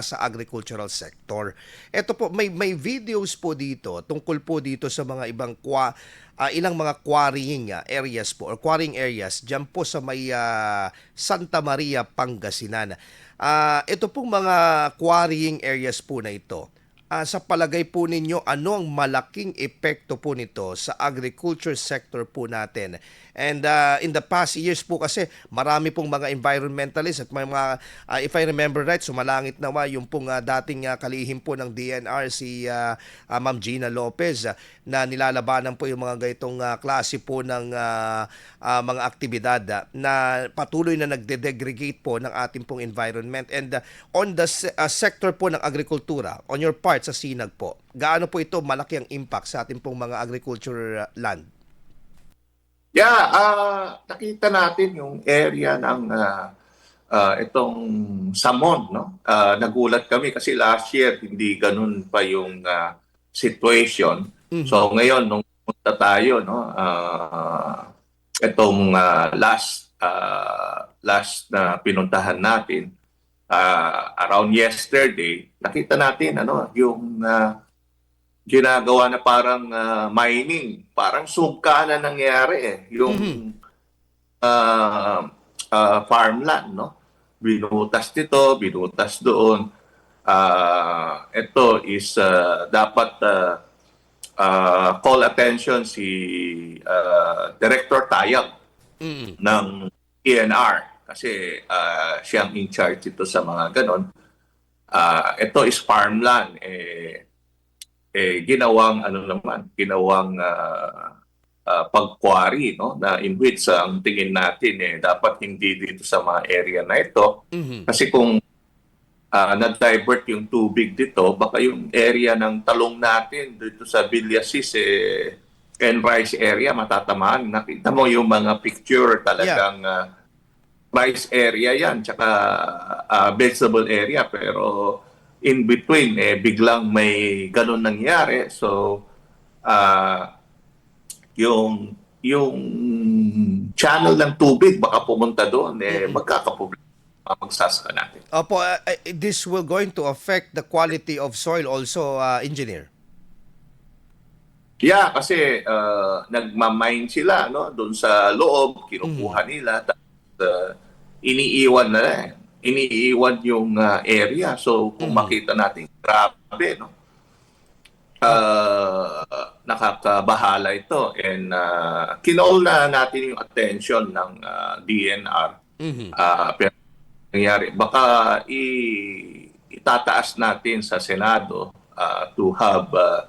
sa agricultural sector. Ito po may may videos po dito tungkol po dito sa mga ibang kwa ah, ilang mga quarrying ah, areas po or quarrying areas diyan po sa may ah, Santa Maria, Pangasinan. Ah, ito pong mga quarrying areas po na ito. Ah, sa palagay po ninyo, ano ang malaking epekto po nito sa agriculture sector po natin? And ah, in the past years po kasi marami pong mga environmentalists at may mga, ah, if I remember right, sumalangit nawa yung pong ah, dating ah, kalihim po ng DNR si ah, ah, Ma'am Gina Lopez ah, na nilalabanan po yung mga ganitong ah, klase po ng ah, ah, mga aktibidad ah, na patuloy na nagde-degradate po ng ating pong environment. And ah, on the ah, sector po ng agrikultura, on your part sa Sinag po, gaano po ito malaki ang impact sa ating pong mga agriculture ah, land? Yeah, ah nakita natin yung area ng ah, ah, itong Samon, no? Ah, nagulat kami kasi last year hindi ganun pa yung ah, situation. So ngayon nung punta tayo, no, ah, itong ah, last ah, last na pinuntahan natin ah, around yesterday, nakita natin ano, yung ah, ginagawa na parang ah, mining, parang sugka na nangyari eh. Yung ah, ah, farmland, no? Binutas dito, binutas doon. Ah, ito is ah, dapat ah, ah, call attention si ah, Director Tayag Mm. ng ENR kasi ah, siyang in charge ito sa mga ganon. Ah, ito is farmland eh eh ginawang ano naman, ginawang ah, ah, pagkwari no na in which ah, ang tingin natin eh dapat hindi dito sa mga area na ito Mhm. kasi kung ah, na-divert yung tubig dito, baka yung area ng talong natin dito sa Villasis eh, and rice area matatamaan. Nakita mo yung mga picture talagang ah, rice area yan, tsaka ah, vegetable area. Pero in between, eh, biglang may ganun nangyari. So, ah, yung yung channel ng tubig baka pumunta doon eh magkakaproblema magsasaka natin. Opo, uh, uh, this will going to affect the quality of soil also, uh, engineer. Yeah, kasi uh, nagmamine sila no doon sa loob, kinukuha nila tapos uh, iniiwan na eh. Iniiwan yung uh, area. So kung makita natin grabe no. Uh, nakakabahala ito and uh, kinol na natin yung attention ng uh, DNR Mhm. Ah, pero nangyari, baka i, itataas natin sa Senado ah, to have ah,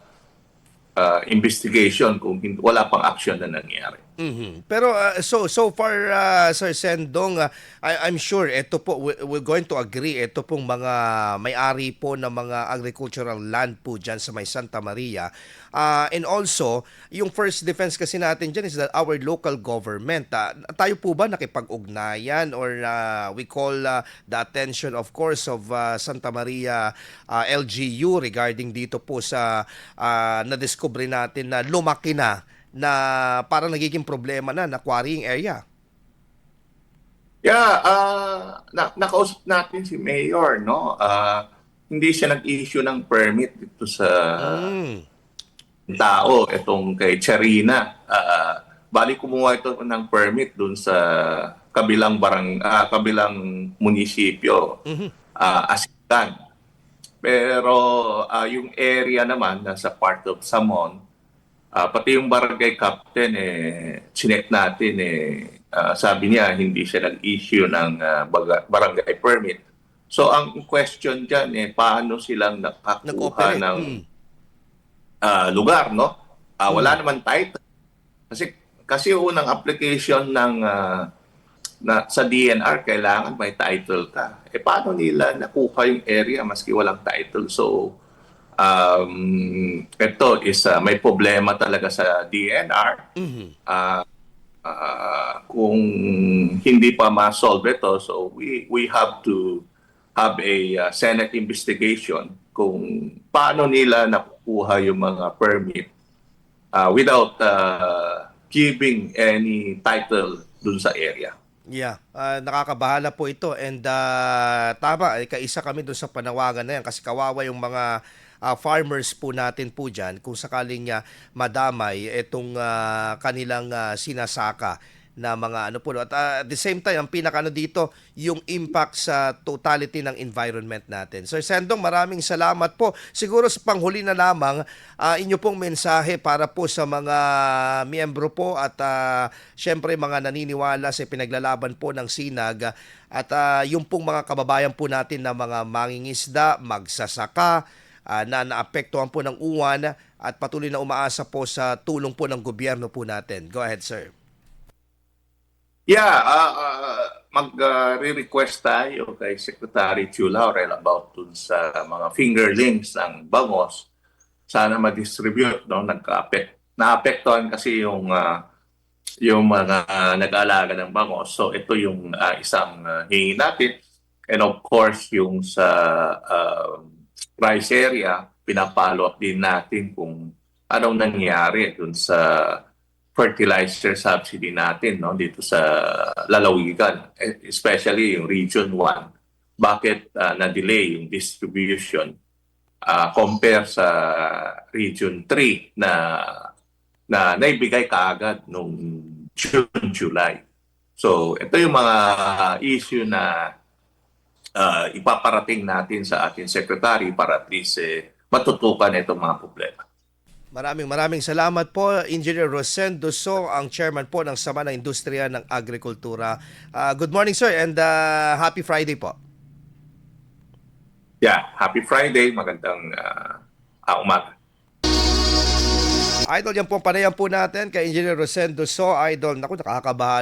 ah, investigation kung hindi, wala pang action na nangyari. Mhm. Pero uh, so so far uh, Sir Sendong uh, I, I'm sure ito po we- we're going to agree ito pong mga may-ari po ng mga agricultural land po diyan sa may Santa Maria. Uh, and also, yung first defense kasi natin diyan is that our local government. uh, tayo po ba nakipag-ugnayan or uh, we call uh, the attention of course of uh, Santa Maria uh, LGU regarding dito po sa uh, na-discover natin na lumaki na na parang nagiging problema na na quarrying area. Yeah, ah, na, nakausap natin si Mayor, no? Ah, hindi siya nag-issue ng permit dito sa Mm. tao, itong kay Charina. Ah, bali kumuha ito ng permit dun sa kabilang barang ah, kabilang munisipyo, Mhm. ah, Asitan. Pero ah, yung area naman nasa part of Samon, ah, pati yung barangay captain eh sinet natin eh ah, sabi niya hindi siya nag-issue ng baga- barangay permit. So ang question diyan eh paano silang nakakuha ng Mm. ah, lugar, no? Ah, wala naman title. Kasi kasi unang application ng ah, na sa DNR kailangan may title ka. Eh paano nila nakuha yung area maski walang title? So um ito is ah, may problema talaga sa DNR. Mhm. Ah, ah, kung hindi pa ma-solve ito, so we we have to have a uh, Senate investigation kung paano nila nakukuha yung mga permit uh, without uh, giving any title dun sa area. Yeah, ah, nakakabahala po ito. And ah, tama, eh, kaisa kami doon sa panawagan na yan. Kasi kawawa yung mga ah, farmers po natin po dyan kung sakaling ah, madamay itong ah, kanilang ah, sinasaka na mga ano po. At ah, at the same time, ang pinakano dito, yung impact sa totality ng environment natin. Sir Sendong, maraming salamat po. Siguro sa panghuli na lamang, ah, inyo pong mensahe para po sa mga miyembro po at ah, syempre mga naniniwala sa pinaglalaban po ng sinag at ah, yung pong mga kababayan po natin na mga mangingisda, magsasaka, ah, na naapektuhan po ng uwan at patuloy na umaasa po sa tulong po ng gobyerno po natin. Go ahead, sir. Yeah, uh, uh, mag-re-request tayo kay Secretary Chu Laurel about dun sa mga fingerlings ng bangos. Sana ma-distribute, no? Nagka-apek. Naapektuhan kasi yung ah, yung mga nag-aalaga ng bangos. So ito yung ah, isang uh, hingi natin. And of course, yung sa um, rice area, pinapalo up din natin kung anong nangyari dun sa fertilizer subsidy natin no dito sa lalawigan eh, especially yung region 1 bakit ah, na-delay yung distribution ah, compare sa region 3 na na naibigay kaagad nung June July? So ito yung mga issue na ah, ipaparating natin sa ating secretary para at least eh, matutukan itong mga problema Maraming maraming salamat po, Engineer Rosendo So, ang chairman po ng Sama ng Industriya ng Agrikultura. Ah, good morning, sir, and ah, happy Friday po. Yeah, happy Friday, magandang uh, umaga. Idol, yan po ang panayan po natin kay Engineer Rosendo So. Idol, naku, nakakabahala.